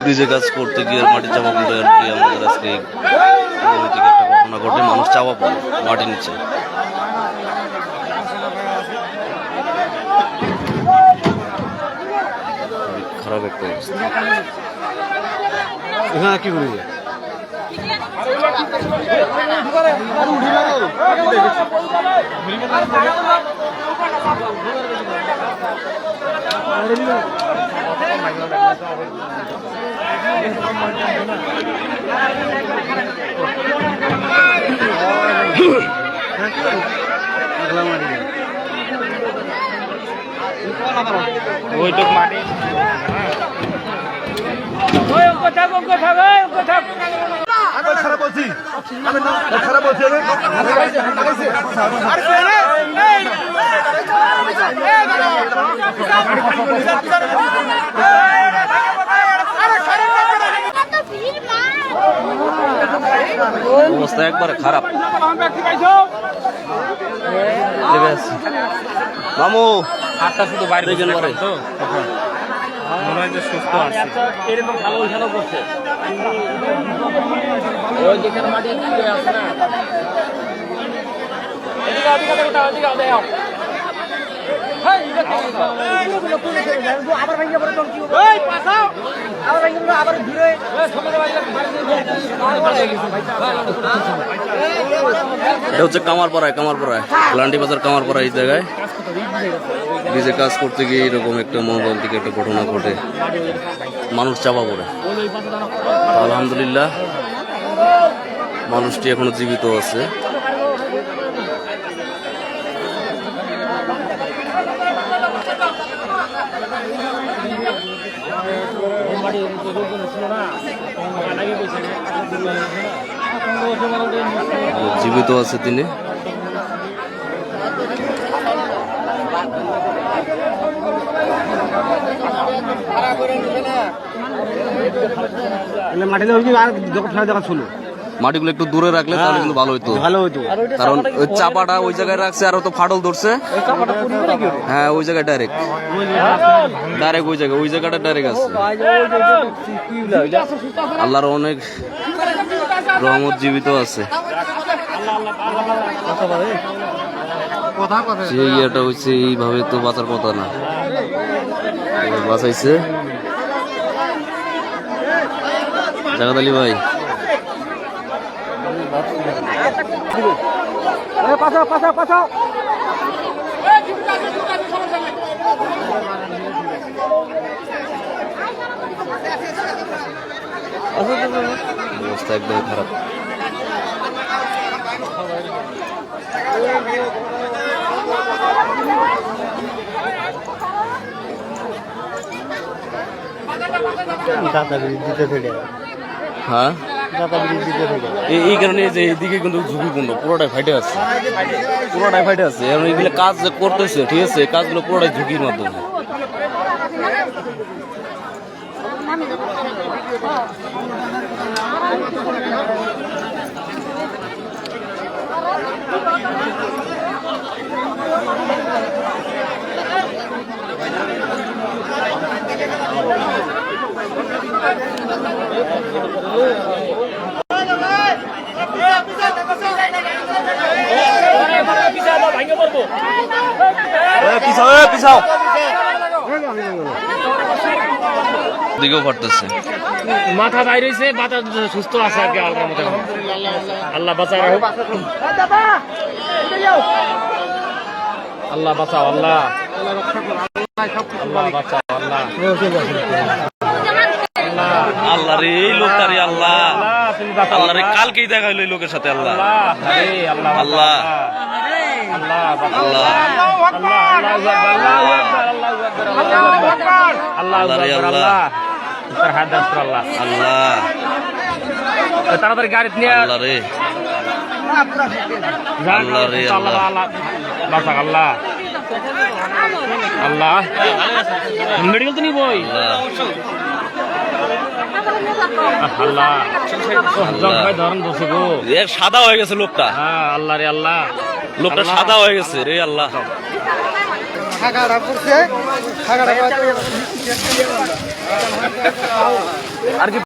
ব্রিজে কাজ করতে গিয়ে মাটি চাপা পড়ে আর কি আমাদের আজকে একটা ঘটনা ঘটে মানুষ চাপা পড়ে মাটির নিচে। খারাপ একটা অবস্থা। হ্যাঁ কি করি? ওইটুক মাটি ছাড়া বলছি ছাড়া বলছি অবস্থা একবারে খারাপ লেগে আছে। মামু হাতটা শুধু বাইরে দেখেন বসে পরে। রাখলাম তো তখন মনে হয় যে সুস্থ আছে এরকম ভালো ওইখানেও করছে ওই যেখানে মাটি আছে না এদিকে এদিকে এদিকে এদিকে এদিকে এটা হচ্ছে কামারপাড়ায় কামারপাড়ায়। লান্ডি বাজার কামারপাড়া এই জায়গায়। ব্রিজে কাজ করতে গিয়ে এরকম একটা মনোরঞ্জিক একটা ঘটনা ঘটে। মানুষ চাপা পড়ে। আলহামদুলিল্লাহ, মানুষটি এখনও জীবিত আছে। জীবিত আছে তিনি? মাটিতে আর দোকান দোকান দেখা ছিল মাটিগুলো একটু দূরে রাখলে তাহলে কিন্তু ভালো হতো ভালো হইতো। কারণ ওই চাপাটা ওই জায়গায় রাখছে আর ও তো ফাটল ধরছে। হ্যাঁ ওই জায়গায় ডাইরেক্ট ডাইরেক্ট ওই জায়গায় ওই জায়গাটা ডাইরেক্ট আছে। আল্লাহর অনেক রহমত জীবিত আছে। ইয়েটা হচ্ছে এইভাবে তো বাঁচার কথা না। এবার বাঁচাইছে। জাগাত আলী ভাই। পাশা পাশা পাশা অবস্থা একদম খারাপ দাদাগিরি দিতে হ্যাঁ? এই কারণে যে এইদিকে কিন্তু ঝুঁকিপূর্ণ, পুরোটাই ফাইটে আছে। পুরোটাই ফাইটে আছে। এবং এইগুলো কাজ যে করতেছে, ঠিক আছে কাজগুলো পুরোটাই ঝুঁকির মাধ্যমে। ভাঙে পড়ব পিছাও পিছাও। দিকেও পারতেছে মাথা বাইর হয়েছে মাথা সুস্থ আছে আর কি আল্লাহর মতো। আল্লাহ বাঁচায় রাখুক। আল্লাহ বাঁচাও আল্লাহ। আল্লাহ বাঁচাও আল্লাহ। আল্লাহ রে লোকটা রে আল্লাহ। আল্লাহ আল্লাহ। রে কালকেই দেখা হইল লোকের সাথে আল্লাহ। আল্লাহ। আরে আল্লাহ আল্লাহ। আল্লাহ বাঁচাও আল্লাহ আল্লাহ আল্লাহ আল্লাহ আকবার আল্লাহ আকবার আল্লাহ আল্লাহ রে আকবার আল্লাহ। আল্লাহ তার হাত দাস আল্লাহ আল্লাহ তাড়াতাড়ি গাড়ি নিয়ে আল্লাহ রে আল্লাহ আল্লাহ আল্লাহ। আল্লাহ আল্লাহ আল্লাহ মেডিকেল তো নিবই আল্লাহ আল্লাহ ধরেন বসে গো এ সাদা হয়ে গেছে লোকটা হ্যাঁ আল্লাহ রে আল্লাহ লোকটা সাদা হয়ে গেছে রে আল্লাহ। আর কি